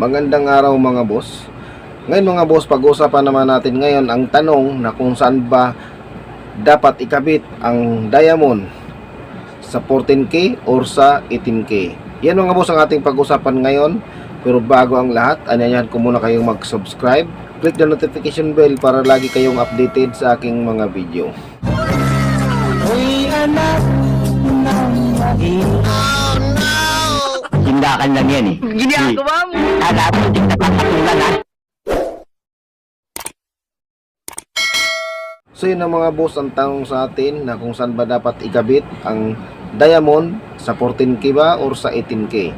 Magandang araw mga boss. Ngayon mga boss, pag-usapan naman natin ngayon ang tanong na kung saan ba dapat ikabit ang diamond sa 14K or sa 18K. Yan mga boss ang ating pag-usapan ngayon. Pero bago ang lahat, anyayahan ko muna kayong mag-subscribe. Click the notification bell para lagi kayong updated sa aking mga video. Anak ng mahina. Tindakan lang yan eh. Ginagawa mo. Kala mo, hindi napapatulan ha. So yun ang mga boss ang tanong sa atin na kung saan ba dapat ikabit ang diamond sa 14K ba or sa 18K.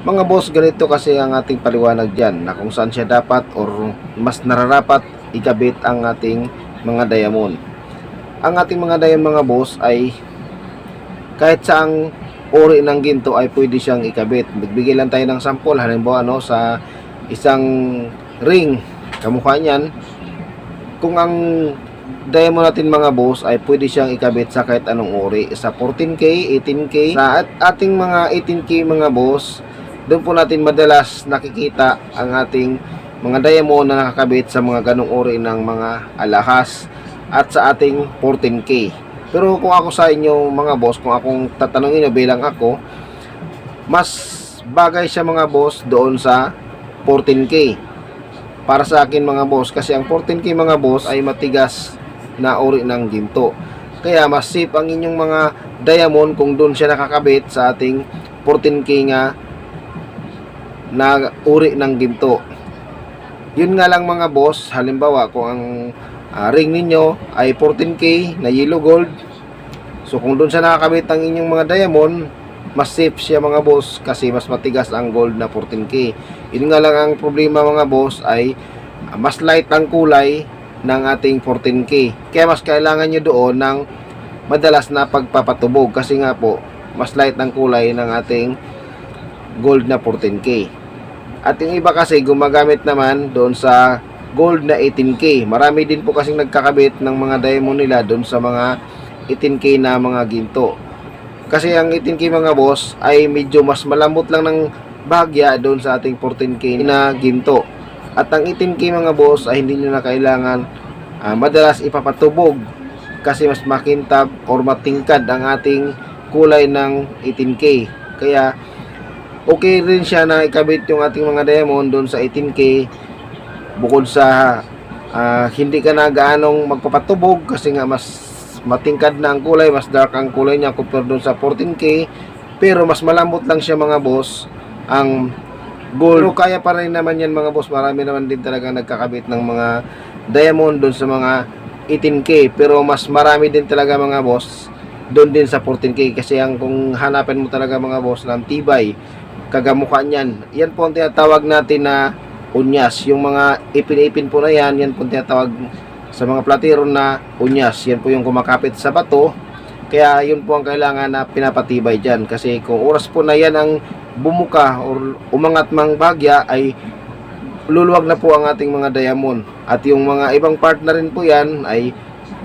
Mga boss, ganito kasi ang ating paliwanag dyan na kung saan siya dapat or mas nararapat ikabit ang ating mga diamond. Ang ating mga diamond mga boss ay kahit saang uri ng ginto ay pwede siyang ikabit. Magbigay lang tayo ng sample halimbawa no sa isang ring kamukha niyan. Kung ang diamond natin mga boss ay pwede siyang ikabit sa kahit anong uri. Sa 14k, 18k sa at ating mga 18k mga boss doon po natin madalas nakikita ang ating mga diamond na nakakabit sa mga ganong uri ng mga alahas at sa ating 14k pero kung ako sa inyo mga boss kung akong tatanungin nyo bilang ako mas bagay siya mga boss doon sa 14k para sa akin mga boss kasi ang 14k mga boss ay matigas na uri ng ginto. Kaya mas safe ang inyong mga diamond kung doon siya nakakabit sa ating 14k nga na uri ng ginto. Yun nga lang mga boss halimbawa kung ang ah, ring ninyo ay 14k na yellow gold. So kung doon siya nakakabit ang inyong mga diamond mas safe siya mga boss kasi mas matigas ang gold na 14k yun nga lang ang problema mga boss ay ah, mas light ang kulay ng ating 14k kaya mas kailangan nyo doon ng madalas na pagpapatubog. Kasi nga po mas light ang kulay ng ating gold na 14k at yung iba kasi gumagamit naman doon sa gold na 18k marami din po kasing nagkakabit ng mga diamond nila doon sa mga 18k na mga ginto kasi ang 18K mga boss ay medyo mas malambot lang ng bahagya doon sa ating 14K na ginto. At ang 18K mga boss ay hindi nyo na kailangan ah, madalas ipapatubog kasi mas makintab or matingkad ang ating kulay ng 18K. Kaya okay rin siya na ikabit yung ating mga diamond doon sa 18K bukod sa ah, hindi ka na gaanong magpapatubog kasi nga mas matingkad na ang kulay, mas dark ang kulay niya compare doon sa 14K. Pero mas malambot lang siya mga boss ang gold. Pero kaya pa rin naman yan mga boss. Marami naman din talaga nagkakabit ng mga diamond doon sa mga 18K. Pero mas marami din talaga mga boss doon din sa 14K. Kasi ang kung hanapin mo talaga mga boss ng tibay, kagamukha niyan. Yan po ang tinatawag natin na unyas. Yung mga ipin-ipin po na yan, yan po tinatawag sa mga platero na unyas. Yan po yung kumakapit sa bato. Kaya yun po ang kailangan na pinapatibay dyan. Kasi kung oras po na yan ang bumuka or umangat mang bagya ay luluwag na po ang ating mga diamond. At yung mga ibang part na rin po yan ay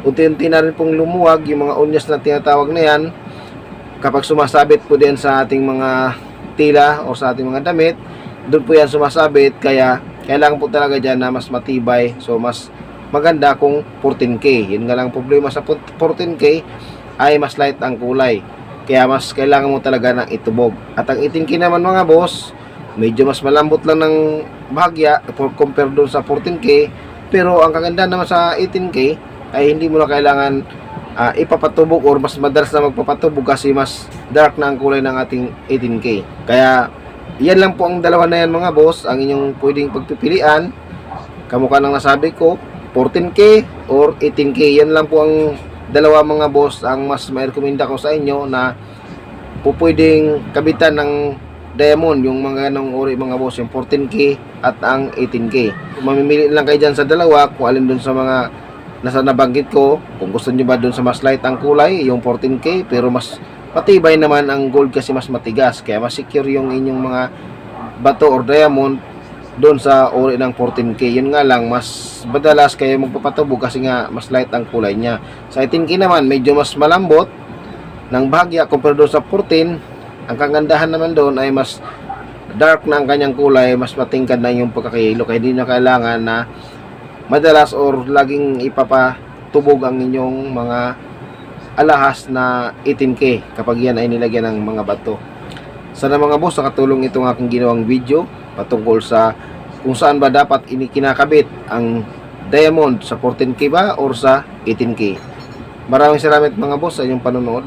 unti-unti na rin pong lumuwag. Yung mga unyas na tinatawag na yan kapag sumasabit po din sa ating mga tila o sa ating mga damit doon po yan sumasabit kaya kailangan po talaga dyan na mas matibay so mas maganda kung 14K. Yun nga lang problema sa 14K ay mas light ang kulay. Kaya mas kailangan mo talaga ng itubog. At ang 18K naman mga boss, medyo mas malambot lang ng bahagya compare doon sa 14K. Pero ang kaganda naman sa 18K ay hindi mo na kailangan ah, ipapatubog or mas madalas na magpapatubog kasi mas dark na ang kulay ng ating 18K. Kaya yan lang po ang dalawa na yan mga boss, ang inyong pwedeng pagpipilian. Kamukha ng nasabi ko, 14K or 18K. Yan lang po ang dalawa mga boss ang mas ma-recommenda ko sa inyo na po pwedeng kabitan ng diamond yung mga ganong uri mga boss yung 14K at ang 18K. Kung mamimili lang kayo dyan sa dalawa kung alin dun sa mga nasa nabanggit ko kung gusto nyo ba dun sa mas light ang kulay yung 14K pero mas patibay naman ang gold kasi mas matigas kaya mas secure yung inyong mga bato or diamond doon sa uri ng 14K. Yun nga lang, mas madalas kayo magpapatubog kasi nga mas light ang kulay niya. Sa 18K naman, medyo mas malambot ng bahagya compare doon sa 14. Ang kagandahan naman doon ay mas dark na ang kanyang kulay, mas matingkad na yung pagkakahilo. Kaya hindi na kailangan na madalas or laging ipapatubog ang inyong mga alahas na 18K kapag yan ay nilagyan ng mga bato. Sana mga boss, nakatulong itong aking ginawang video patungkol sa kung saan ba dapat inikinakabit ang diamond sa 14K ba or sa 18K. Maraming salamat mga boss sa inyong panonood.